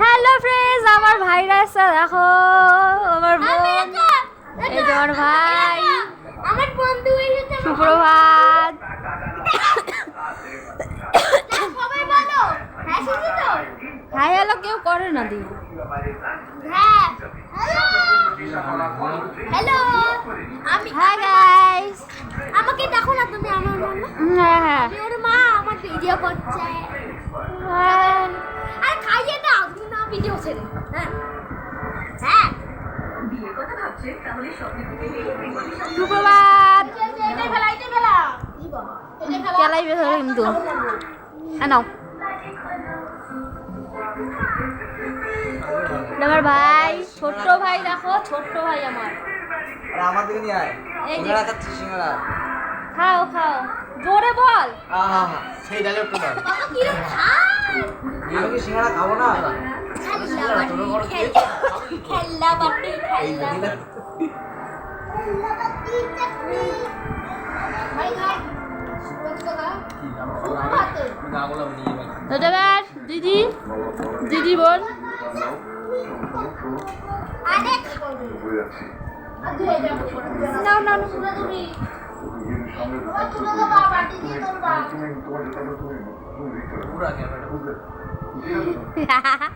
Hello friends আমার ভাইরা এসে দেখো আমার বোন। এই যে আমার ভাই। আমার বন্ধু এসেছে সুপ্রভাত। সবাই বলো। হ্যাঁ শুনছি তো? হাই হ্যালো কেউ করে না দি। হ্যাঁ হ্যালো। আমি হাই গাইস আমাকে দেখো না তুমি আমার মামা হ্যাঁ হ্যাঁ। মা আমার ভিডিও করছে। হ্যাঁ। তুমি না ভিডিও হ্যাঁ। হ্যাঁ সুপ্রভাত এটা ফেলা এটা ফেলা কি বাবা এটা ফেলা কেলাই বের হলো কিন্তু। নাও। আমার ভাই ছোট্ট ভাই দেখো ছোট্ট ভাই আমার। আর আমার দিকে নিয়ে আয়। সিঙ্গারা খাচ্ছি সিঙ্গারা। খাও খাও। জোরে বল। আহা সেই ডায়লগটা দাও কি রে খায়? আমি কি সিঙ্গারা খাব না? খেলা বাটি খেলা দাদাবার দিদি। দিদি বোন পুরা ক্যামেরাটা